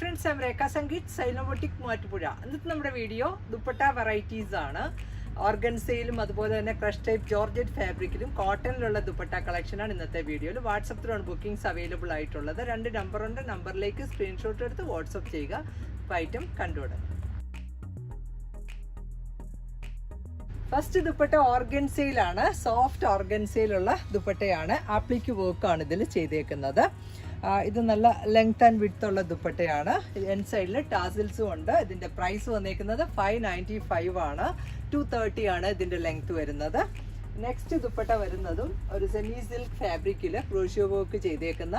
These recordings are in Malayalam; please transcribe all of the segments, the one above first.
ഫ്രണ്ട്സ് ഐം രേഖ സംഗീത് സൈനോബോട്ടിക് മാറ്റുപുഴ ഇന്നത്തെ നമ്മുടെ വീഡിയോ ദുപ്പട്ട വെറൈറ്റീസ് ആണ്. ഓർഗൻസയിലും അതുപോലെ തന്നെ ക്രഷ് ടൈപ്പ് ജോർജറ്റ് ഫാബ്രിക്കിലും കോട്ടണിലുള്ള ദുപ്പട്ട കളക്ഷനാണ് ഇന്നത്തെ വീഡിയോയിൽ. വാട്സപ്പിലാണ് ബുക്കിംഗ്സ് അവൈലബിൾ ആയിട്ടുള്ളത്. രണ്ട് നമ്പറുണ്ട് നമ്പറിലേക്ക് സ്ക്രീൻഷോട്ട് എടുത്ത് വാട്സപ്പ് ചെയ്യുക. അപ്പോൾ ഐറ്റം കണ്ടുവിടുക ഫസ്റ്റ് ദുപ്പട്ട ഓർഗൻസയിലാണ് സോഫ്റ്റ് ഓർഗൻസയിലുള്ള ദുപ്പട്ടയാണ് ആപ്ലിക്ക് വർക്കാണ് ഇതിൽ ചെയ്തേക്കുന്നത്. ഇത് നല്ല ലെങ്ത് ആൻഡ് വിഡ്ത്ത് ഉള്ള ദുപ്പട്ടയാണ്. എൻ സൈഡിൽ ടാസിൽസും ഉണ്ട്. ഇതിന്റെ പ്രൈസ് വന്നേക്കുന്നത് ഫൈവ് നയന്റി ഫൈവ് ആണ്. ടു തേർട്ടി ആണ് ഇതിന്റെ ലെങ്ത് വരുന്നത്. നെക്സ്റ്റ് ദുപ്പട്ട വരുന്നതും ഒരു സെമി സിൽക്ക് ഫാബ്രിക്കിൽ ക്രോഷ്യോ വർക്ക് ചെയ്തേക്കുന്ന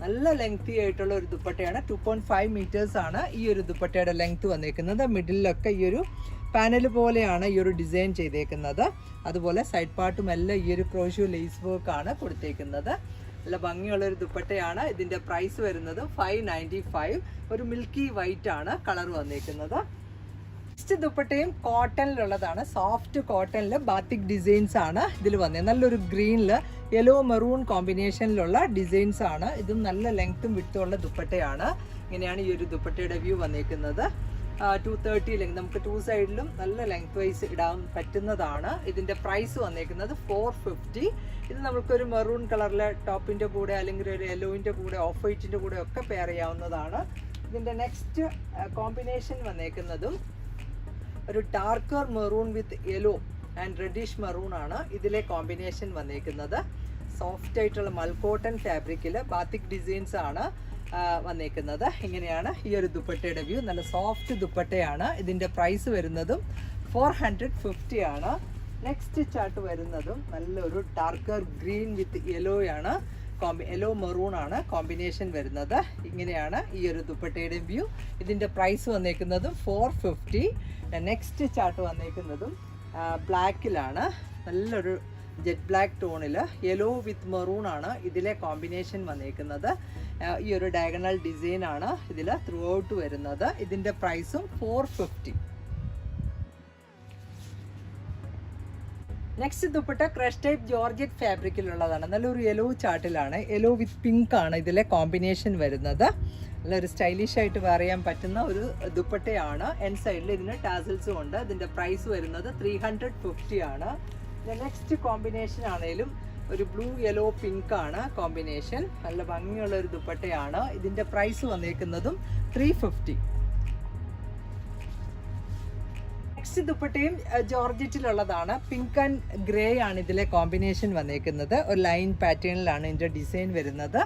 നല്ല ലെങ്ത്തി ആയിട്ടുള്ള ഒരു ദുപ്പട്ടയാണ്. ടു പോയിന്റ് ഫൈവ് മീറ്റേഴ്സ് ആണ് ഈ ഒരു ദുപ്പട്ടയുടെ ലെങ്ത് വന്നേക്കുന്നത്. മിഡിലൊക്കെ ഈ ഒരു പാനൽ പോലെയാണ് ഈ ഒരു ഡിസൈൻ ചെയ്തേക്കുന്നത്. അതുപോലെ സൈഡ് പാർട്ടും എല്ലാം ഈ ഒരു ക്രോഷ്യോ ലേസ് വർക്കാണ് കൊടുത്തേക്കുന്നത്. നല്ല ഭംഗിയുള്ള ഒരു ദുപ്പട്ടയാണ്. ഇതിന്റെ പ്രൈസ് വരുന്നത് ഫൈവ് നയന്റി ഫൈവ് ഒരു മിൽക്കി വൈറ്റ് ആണ് കളർ വന്നേക്കുന്നത്. നെക്സ്റ്റ് ദുപ്പട്ടയും കോട്ടണിലുള്ളതാണ് സോഫ്റ്റ് കോട്ടണിൽ ബാത്തിക് ഡിസൈൻസ് ആണ് ഇതിൽ വന്നത് നല്ലൊരു ഗ്രീനിൽ യെല്ലോ മെറൂൺ കോമ്പിനേഷനിലുള്ള ഡിസൈൻസ് ആണ്. ഇതും നല്ല ലെങ്ത്തും വിട്ടുമുള്ള ദുപ്പട്ടയാണ്. ഇങ്ങനെയാണ് ഈ ഒരു ദുപ്പട്ടയുടെ വ്യൂ വന്നേക്കുന്നത്. ടു തേർട്ടി ലെങ്ത് നമുക്ക് ടു സൈഡിലും നല്ല ലെങ്ത് വൈസ് ഇടാൻ പറ്റുന്നതാണ്. ഇതിന്റെ പ്രൈസ് വന്നേക്കുന്നത് ഫോർ ഫിഫ്റ്റി ഇത് നമുക്കൊരു മെറൂൺ കളറിലെ ടോപ്പിന്റെ കൂടെ അല്ലെങ്കിൽ ഒരു യെല്ലോവിന്റെ കൂടെ ഓഫ് വൈറ്റിന്റെ കൂടെ ഒക്കെ പെയർ ചെയ്യാവുന്നതാണ്. ഇതിന്റെ നെക്സ്റ്റ് കോമ്പിനേഷൻ വന്നേക്കുന്നതും ഒരു darker maroon with yellow and reddish maroon ആണ് ഇതിലെ കോമ്പിനേഷൻ വന്നേക്കുന്നത്. സോഫ്റ്റ് ആയിട്ടുള്ള മൽക്കോട്ടൺ ഫാബ്രിക്കിൽ ബാത്തിക് ഡിസൈൻസ് ആണ്. വന്നേക്കുന്നത്. ഇങ്ങനെയാണ് ഈ ഒരു ദുപ്പട്ടയുടെ വ്യൂ. നല്ല സോഫ്റ്റ് ദുപ്പട്ടയാണ്. ഇതിന്റെ പ്രൈസ് വരുന്നതും ഫോർ ഹൺഡ്രഡ് ഫിഫ്റ്റി ആണ്. നെക്സ്റ്റ് ചാർട്ട് വരുന്നതും നല്ലൊരു ഡാർക്കർ ഗ്രീൻ വിത്ത് യെല്ലോ ആണ്. കോമ്പി യെല്ലോ മെറൂൺ ആണ് കോമ്പിനേഷൻ വരുന്നത്. ഇങ്ങനെയാണ് ഈ ഒരു ദുപ്പട്ടയുടെ വ്യൂ. ഇതിന്റെ പ്രൈസ് വന്നേക്കുന്നതും ഫോർ ഫിഫ്റ്റി നെക്സ്റ്റ് ചാർട്ട് വന്നേക്കുന്നതും ബ്ലാക്കിലാണ് നല്ലൊരു ജെറ്റ് ബ്ലാക്ക് ടോണിൽ യെല്ലോ വിത്ത് മെറൂൺ ആണ് ഇതിലെ കോമ്പിനേഷൻ വന്നേക്കുന്നത്. ഈ ഒരു ഡയഗണൽ ഡിസൈൻ ആണ് ഇതിൽ ത്രൂ ഔട്ട് വരുന്നത് ഇതിന്റെ പ്രൈസും four fifty next dupatta crush type georgette ഫാബ്രിക്കിലുള്ളതാണ് നല്ലൊരു യെല്ലോ ചാർട്ടിലാണ് യെല്ലോ വിത്ത് പിങ്ക് ആണ് ഇതിലെ കോമ്പിനേഷൻ വരുന്നത്. നല്ലൊരു സ്റ്റൈലിഷ് ആയിട്ട് വെയർ ചെയ്യാൻ പറ്റുന്ന ഒരു ദുപ്പട്ടയാണ്. എൻ സൈഡിൽ ഇതിന് ടാസിൽസും ഉണ്ട്. ഇതിന്റെ പ്രൈസ് വരുന്നത് ത്രീ ഹൺഡ്രഡ് ഫിഫ്റ്റി ആണ്. നെക്സ്റ്റ് കോമ്പിനേഷൻ ആണേലും ഒരു ബ്ലൂ യെല്ലോ പിങ്ക് ആണ് കോമ്പിനേഷൻ നല്ല ഭംഗിയുള്ള ഒരു ദുപ്പട്ടയാണ്. ഇതിന്റെ പ്രൈസ് വന്നേക്കുന്നതും ത്രീ ഫിഫ്റ്റി നെക്സ്റ്റ് ദുപ്പട്ടയും ജോർജറ്റിലുള്ളതാണ്. പിങ്ക് ആൻഡ് ഗ്രേ ആണ് ഇതിലെ കോമ്പിനേഷൻ വന്നേക്കുന്നത്. ഒരു ലൈൻ പാറ്റേണിലാണ് ഇതിന്റെ ഡിസൈൻ വരുന്നത്.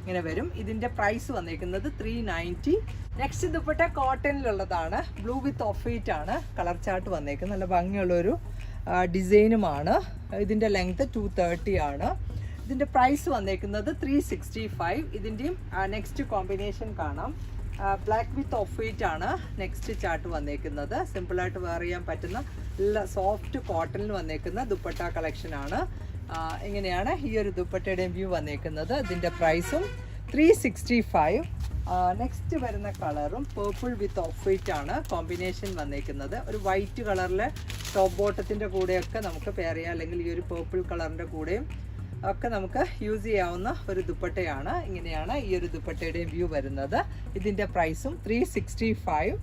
ഇങ്ങനെ വരും. ഇതിന്റെ പ്രൈസ് വന്നേക്കുന്നത് ത്രീ നയന്റി നെക്സ്റ്റ് ദുപ്പട്ട കോട്ടണിലുള്ളതാണ് ബ്ലൂ വിത്ത് ഓഫ് വൈറ്റ് ആണ്. കളർ ചാർട്ട് വന്നേക്കുന്നത്. നല്ല ഭംഗിയുള്ളൊരു ഡിസൈനുമാണ്. ഇതിന്റെ ലെങ്ത് ടു തേർട്ടി ആണ്. ഇതിന്റെ പ്രൈസ് വന്നേക്കുന്നത് ത്രീ സിക്സ്റ്റി ഫൈവ് ഇതിന്റെയും നെക്സ്റ്റ് കോമ്പിനേഷൻ കാണാം. ബ്ലാക്ക് വിത്ത് ഓഫ് വൈറ്റ് ആണ് നെക്സ്റ്റ് ചാർട്ട് വന്നേക്കുന്നത്. സിമ്പിളായിട്ട് വെയർ ചെയ്യാൻ പറ്റുന്ന നല്ല സോഫ്റ്റ് കോട്ടണിൽ വന്നേക്കുന്ന ദുപ്പട്ട കളക്ഷനാണ് ഇങ്ങനെയാണ് ഈ ഒരു ദുപ്പട്ടയുടെയും വ്യൂ വന്നേക്കുന്നത്. ഇതിന്റെ പ്രൈസും ത്രീ സിക്സ്റ്റി ഫൈവ് നെക്സ്റ്റ് വരുന്ന കളറും പേർപ്പിൾ വിത്ത് ഓഫ് വൈറ്റ് ആണ്. കോമ്പിനേഷൻ വന്നേക്കുന്നത്. ഒരു വൈറ്റ് കളറിലെ ടോപ്പ് ബോട്ടത്തിന്റെ കൂടെയൊക്കെ നമുക്ക് പെയർ ചെയ്യാം. അല്ലെങ്കിൽ ഈ ഒരു പേർപ്പിൾ കളറിന്റെ കൂടെയും ഒക്കെ നമുക്ക് യൂസ് ചെയ്യാവുന്ന ഒരു ദുപ്പട്ടയാണ്. ഇങ്ങനെയാണ് ഈ ഒരു ദുപ്പട്ടയുടെ വ്യൂ വരുന്നത്. ഇതിന്റെ പ്രൈസും ത്രീ സിക്സ്റ്റി ഫൈവ്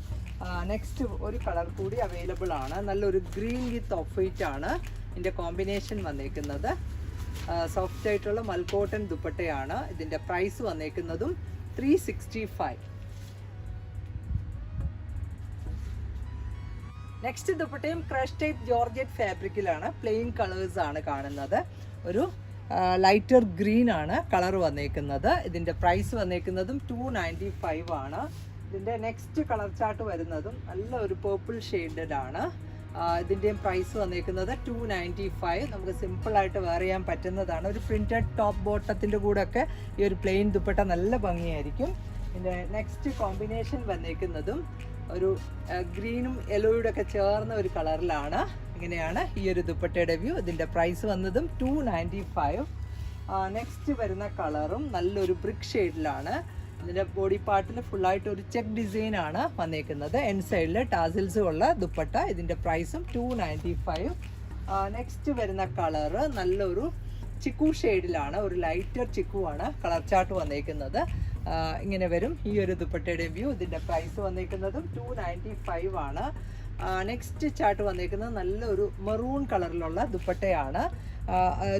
നെക്സ്റ്റ് ഒരു കളർ കൂടി അവൈലബിൾ ആണ്. നല്ലൊരു ഗ്രീൻ വിത്ത് ഓഫ് വൈറ്റ് ആണ് ഇതിന്റെ കോമ്പിനേഷൻ വന്നേക്കുന്നത്. സോഫ്റ്റ് ആയിട്ടുള്ള മൽക്കോട്ടൻ ദുപ്പട്ടയാണ് ഇതിന്റെ പ്രൈസ് വന്നേക്കുന്നതും ത്രീ സിക്സ്റ്റി ഫൈവ് നെക്സ്റ്റ് ദുപ്പട്ടയും ക്രഷ് ടൈപ്പ് ജോർജറ്റ് ഫാബ്രിക്കിലാണ് പ്ലെയിൻ കളേഴ്സ് ആണ് കാണുന്നത്. ഒരു ലൈറ്റർ ഗ്രീൻ ആണ് കളർ വന്നേക്കുന്നത്. ഇതിന്റെ പ്രൈസ് വന്നേക്കുന്നതും ടു നയന്റി ഫൈവ് ആണ്. ഇതിന്റെ നെക്സ്റ്റ് കളർ ചാർട്ട് വരുന്നതും നല്ല ഒരു പേർപ്പിൾ ഷെയ്ഡഡ് ആണ്. ഇതിന്റെയും പ്രൈസ് വന്നിരിക്കുന്നത് ടു നയന്റി ഫൈവ് നമുക്ക് സിമ്പിളായിട്ട് വെയർ ചെയ്യാൻ പറ്റുന്നതാണ്. ഒരു പ്രിന്റഡ് ടോപ്പ് ബോട്ടത്തിന്റെ ഒക്കെ ഈ ഒരു പ്ലെയിൻ ദുപ്പട്ട നല്ല ഭംഗിയായിരിക്കും. ഇതിന്റെ നെക്സ്റ്റ് കോമ്പിനേഷൻ വന്നിരിക്കുന്നതും ഒരു ഗ്രീനും യെല്ലോയുടെ ഒക്കെ ചേർന്ന ഒരു കളറിലാണ് ഇങ്ങനെയാണ് ഈ ഒരു ദുപ്പട്ടയുടെ വ്യൂ ഇതിന്റെ പ്രൈസ് വന്നതും ടു നയന്റി ഫൈവ് നെക്സ്റ്റ് വരുന്ന കളറും നല്ലൊരു ബ്രിക്ക് ഷെയ്ഡിലാണ് ഇതിന്റെ ബോഡി പാർട്ടിൽ ഫുള്ളായിട്ട് ഒരു ചെക്ക് ഡിസൈൻ ആണ് വന്നേക്കുന്നത്. എൻ സൈഡിൽ ടാസിൽസ് ഉള്ള ദുപ്പട്ട. ഇതിന്റെ പ്രൈസും ടു നയന്റി ഫൈവ് നെക്സ്റ്റ് വരുന്ന കളറ് നല്ലൊരു ചിക്കു ഷെയ്ഡിലാണ് ഒരു ലൈറ്റർ ചിക്കു ആണ് കളർ ചാർട്ട് വന്നേക്കുന്നത്. ഇങ്ങനെ വരും ഈ ഒരു ദുപ്പട്ടയുടെ വ്യൂ ഇതിന്റെ പ്രൈസ് വന്നേക്കുന്നതും ടു നയന്റി ഫൈവ് ആണ് നെക്സ്റ്റ് ചാർട്ട് വന്നേക്കുന്നത് നല്ലൊരു മെറൂൺ കളറിലുള്ള ദുപ്പട്ടയാണ്.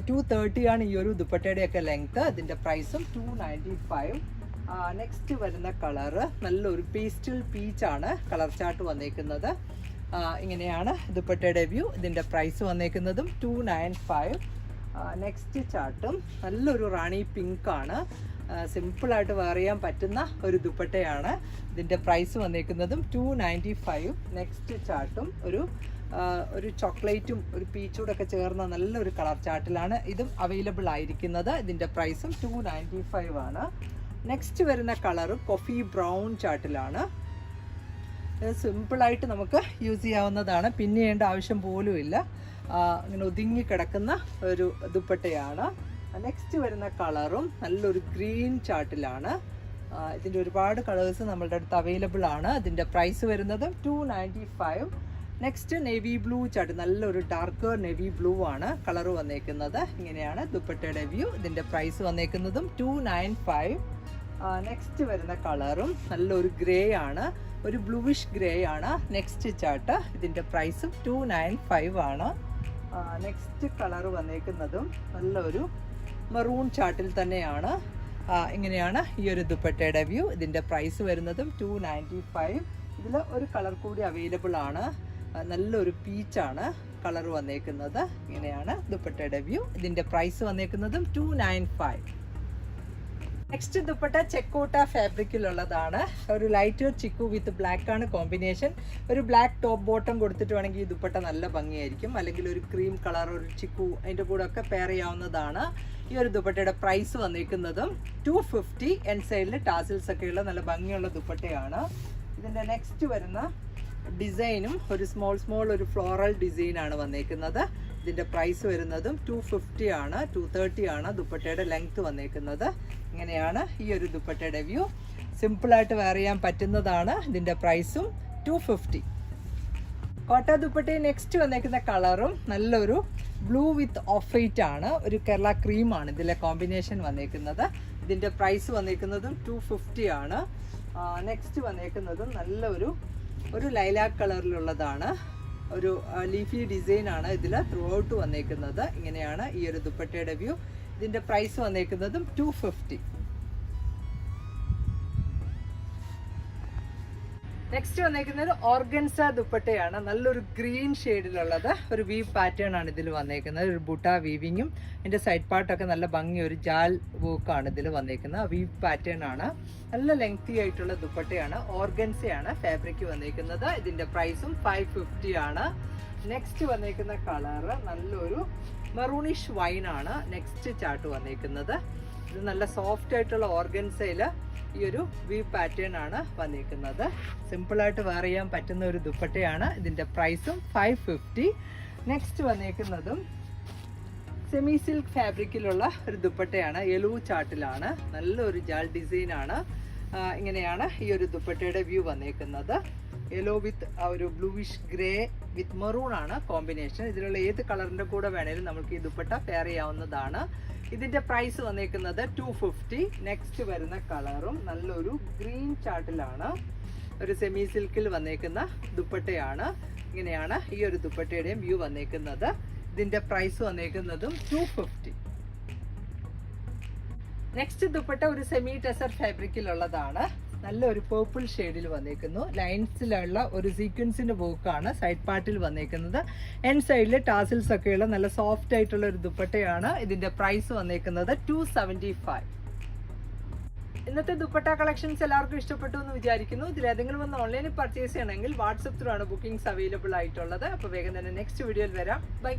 ടു തേർട്ടിയാണ് ഈ ഒരു ദുപ്പട്ടയുടെയൊക്കെ ലെങ്ത് ഇതിന്റെ പ്രൈസും ടു നയന്റി ഫൈവ് നെക്സ്റ്റ് വരുന്ന കളറ് നല്ലൊരു പേസ്റ്റൽ പീച്ചാണ് കളർ ചാർട്ട് വന്നേക്കുന്നത്. ഇങ്ങനെയാണ് ദുപ്പട്ടയുടെ വ്യൂ ഇതിന്റെ പ്രൈസ് വന്നേക്കുന്നതും ടു നയൻ ഫൈവ് നെക്സ്റ്റ് ചാർട്ടും നല്ലൊരു റാണി പിങ്കാണ് സിമ്പിളായിട്ട് വെയർ ചെയ്യാൻ പറ്റുന്ന ഒരു ദുപ്പട്ടയാണ്. ഇതിന്റെ പ്രൈസ് വന്നേക്കുന്നതും ടു നയന്റി ഫൈവ് നെക്സ്റ്റ് ചാർട്ടും ഒരു ഒരു ചോക്ലേറ്റും ഒരു പീച്ചൂടെ ഒക്കെ ചേർന്ന നല്ലൊരു കളർ ചാർട്ടിലാണ് ഇതും അവൈലബിൾ ആയിരിക്കുന്നത്. ഇതിന്റെ പ്രൈസും ടു നയന്റി ഫൈവ് ആണ്. നെക്സ്റ്റ് വരുന്ന കളറും കൊഫി ബ്രൗൺ ചാട്ടിലാണ് സിമ്പിളായിട്ട് നമുക്ക് യൂസ് ചെയ്യാവുന്നതാണ്. പിന്നെ ചെയ്യേണ്ട ആവശ്യം പോലും ഇല്ല. ആ, ഇങ്ങനെ ഒതുങ്ങി കിടക്കുന്ന ഒരു ദുപ്പട്ടയാണ്. നെക്സ്റ്റ് വരുന്ന കളറും നല്ലൊരു ഗ്രീൻ ചാട്ടിലാണ് ഇതിന്റെ ഒരുപാട് കളേഴ്സ് നമ്മളുടെ അടുത്ത് അവൈലബിൾ ആണ്. അതിന്റെ പ്രൈസ് വരുന്നത് two ninety five next navy blue chart നല്ലൊരു ഡാർക്ക് നേവി ബ്ലൂ ആണ് കളർ വന്നേക്കുന്നത്. ഇങ്ങനെയാണ് ദുപ്പട്ടയുടെ വ്യൂ ഇതിന്റെ പ്രൈസ് വന്നേക്കുന്നതും ടു നയൻ ഫൈവ് നെക്സ്റ്റ് വരുന്ന കളറും നല്ലൊരു ഗ്രേ ആണ്. ഒരു ബ്ലൂവിഷ് ഗ്രേ ആണ്. നെക്സ്റ്റ് ചാർട്ട് ഇതിന്റെ പ്രൈസും ടു നയൻ ഫൈവ് ആണ്. നെക്സ്റ്റ് കളർ വന്നേക്കുന്നതും നല്ലൊരു മറൂൺ ചാട്ടിൽ തന്നെയാണ്. ഇങ്ങനെയാണ് ഈ ഒരു ദുപ്പട്ടയുടെ വ്യൂ ഇതിന്റെ പ്രൈസ് വരുന്നതും ടു നയന്റി ഫൈവ് ഇതിൽ ഒരു കളർ കൂടി അവൈലബിൾ ആണ്. നല്ലൊരു പീച്ചാണ് കളർ വന്നേക്കുന്നത്. ഇങ്ങനെയാണ് ദുപ്പട്ടയുടെ വ്യൂ ഇതിന്റെ price വന്നേക്കുന്നതും two nine five next dupatta ചെക്കോട്ട ഫാബ്രിക്കിലുള്ളതാണ്. ഒരു ലൈറ്റ് ചിക്കു വിത്ത് ബ്ലാക്ക് ആണ് കോമ്പിനേഷൻ ഒരു ബ്ലാക്ക് ടോപ്പ് ബോട്ടം കൊടുത്തിട്ട് വേണമെങ്കിൽ ഈ ദുപ്പട്ട നല്ല ഭംഗിയായിരിക്കും. അല്ലെങ്കിൽ ഒരു ക്രീം കളർ ഒരു ചിക്കു അതിന്റെ കൂടെ ഒക്കെ പെയർ ചെയ്യാവുന്നതാണ്. ഈ ഒരു ദുപ്പട്ടയുടെ പ്രൈസ് വന്നിരിക്കുന്നതും ടു ഫിഫ്റ്റി എൻ സൈഡിൽ ടാസിൽസ് ഒക്കെയുള്ള നല്ല ഭംഗിയുള്ള ദുപ്പട്ടയാണ്. ഇതിന്റെ നെക്സ്റ്റ് വരുന്ന ഡിസൈനും ഒരു സ്മോൾ സ്മോൾ ഒരു ഫ്ലോറൽ ഡിസൈനാണ് വന്നേക്കുന്നത്. ഇതിന്റെ പ്രൈസ് വരുന്നതും ടു ഫിഫ്റ്റി ആണ് ടു തേർട്ടി ആണ് ദുപ്പട്ടയുടെ ലെങ്ത് വന്നേക്കുന്നത്. ഇങ്ങനെയാണ് ഈ ഒരു ദുപ്പട്ടയുടെ വ്യൂ സിമ്പിളായിട്ട് വെയർ ചെയ്യാൻ പറ്റുന്നതാണ് ഇതിന്റെ പ്രൈസും ടു ഫിഫ്റ്റി കോട്ട ദുപ്പട്ടി നെക്സ്റ്റ് വന്നേക്കുന്ന കളറും നല്ലൊരു ബ്ലൂ വിത്ത് ഓഫ് വൈറ്റ് ആണ്. ഒരു കേരള ക്രീമാണ് ഇതിലെ കോമ്പിനേഷൻ വന്നേക്കുന്നത്. ഇതിന്റെ പ്രൈസ് വന്നേക്കുന്നതും ടു ഫിഫ്റ്റി ആണ്. നെക്സ്റ്റ് വന്നേക്കുന്നതും നല്ലൊരു ഒരു ലൈലാക്ക് കളറിലുള്ളതാണ് ഒരു ലീഫി ഡിസൈൻ ആണ് ഇതിൽ ത്രൂ ഔട്ട് വന്നേക്കുന്നത്. ഇങ്ങനെയാണ് ഈ ഒരു ദുപ്പട്ടയുടെ വ്യൂ ഇതിന്റെ പ്രൈസ് വന്നേക്കുന്നതും ടു ഫിഫ്റ്റി നെക്സ്റ്റ് വന്നേക്കുന്നത് ഓർഗൻസ ദുപ്പട്ടയാണ്. നല്ലൊരു ഗ്രീൻ ഷെയ്ഡിലുള്ളത്. ഒരു വീവ് പാറ്റേൺ ആണ് ഇതിൽ വന്നേക്കുന്നത്. ഒരു ബുട്ട വീവിങ്ങും ഇതിന്റെ സൈഡ് പാർട്ടൊക്കെ നല്ല ഭംഗി ഒരു ജാൽ വോക്കാണ് ഇതിൽ വന്നേക്കുന്നത്. വീവ് പാറ്റേൺ ആണ്. നല്ല ലെങ്തി ആയിട്ടുള്ള ദുപ്പട്ടയാണ്. ഓർഗൻസയാണ് ഫാബ്രിക് വന്നേക്കുന്നത്. ഇതിന്റെ പ്രൈസും ഫൈവ് ഫിഫ്റ്റി ആണ്. നെക്സ്റ്റ് വന്നേക്കുന്ന കളറ് നല്ലൊരു മെറൂണിഷ് വൈൻ ആണ്. നെക്സ്റ്റ് ചാട്ട് വന്നേക്കുന്നത്. ഇത് നല്ല സോഫ്റ്റ് ആയിട്ടുള്ള ഓർഗൻസയിൽ ഈ ഒരു വി പാറ്റേൺ ആണ് വന്നിരിക്കുന്നത്. സിമ്പിളായിട്ട് വെയർ ചെയ്യാൻ പറ്റുന്ന ഒരു ദുപ്പട്ടയാണ്. ഇതിന്റെ പ്രൈസും ഫൈവ് ഫിഫ്റ്റി നെക്സ്റ്റ് വന്നിരിക്കുന്നതും സെമി സിൽക്ക് ഫാബ്രിക്കിലുള്ള ഒരു ദുപ്പട്ടയാണ്. യെലോ ചാട്ടിലാണ് നല്ലൊരു ജാൽ ഡിസൈനാണ് ഇങ്ങനെയാണ് ഈ ഒരു ദുപ്പട്ടയുടെ വ്യൂ വന്നേക്കുന്നത് യെല്ലോ വിത്ത് ഒരു ബ്ലൂവിഷ് ഗ്രേ വിത്ത് മെറൂൺ ആണ് കോമ്പിനേഷൻ ഇതിലുള്ള ഏത് കളറിന്റെ കൂടെ വേണേലും നമുക്ക് ഈ ദുപ്പട്ട പെയർ ചെയ്യാവുന്നതാണ്. ഇതിന്റെ പ്രൈസ് വന്നേക്കുന്നത് ടു ഫിഫ്റ്റി നെക്സ്റ്റ് വരുന്ന കളറും നല്ലൊരു ഗ്രീൻ ചാർട്ടിലാണ് ഒരു സെമി സിൽക്കിൽ വന്നേക്കുന്ന ദുപ്പട്ടയാണ്. ഇങ്ങനെയാണ് ഈ ഒരു ദുപ്പട്ടയുടെയും വ്യൂ വന്നേക്കുന്നത്. ഇതിന്റെ പ്രൈസ് വന്നേക്കുന്നതും ടു ഫിഫ്റ്റി നെക്സ്റ്റ് ദുപ്പട്ട ഒരു സെമി ടെസർ ഫാബ്രിക്കിലുള്ളതാണ് നല്ലൊരു പേർപ്പിൾ ഷെയ്ഡിൽ വന്നേക്കുന്നു. ലൈൻസിലുള്ള ഒരു സീക്വൻസിന്റെ വർക്കാണ് സൈഡ് പാർട്ടിൽ വന്നേക്കുന്നത്. എൻ സൈഡിൽ ടാസിൽസ് ഒക്കെയുള്ള നല്ല സോഫ്റ്റ് ആയിട്ടുള്ള ഒരു ദുപ്പട്ടയാണ് ഇതിന്റെ പ്രൈസ് വന്നേക്കുന്നത് ടു ഇന്നത്തെ ദുപ്പട്ട കളക്ഷൻസ് എല്ലാവർക്കും ഇഷ്ടപ്പെട്ടു എന്ന് വിചാരിക്കുന്നു. ഇതിൽ ഏതെങ്കിലും ഒന്ന് ഓൺലൈനിൽ പർച്ചേസ് ചെയ്യണമെങ്കിൽ വാട്സപ്പ് ത്രൂ ആണ് ബുക്കിംഗ്സ് അവൈലബിൾ ആയിട്ടുള്ളത്. അപ്പോൾ വേഗം തന്നെ നെക്സ്റ്റ് വീഡിയോയിൽ വരാം. ബൈ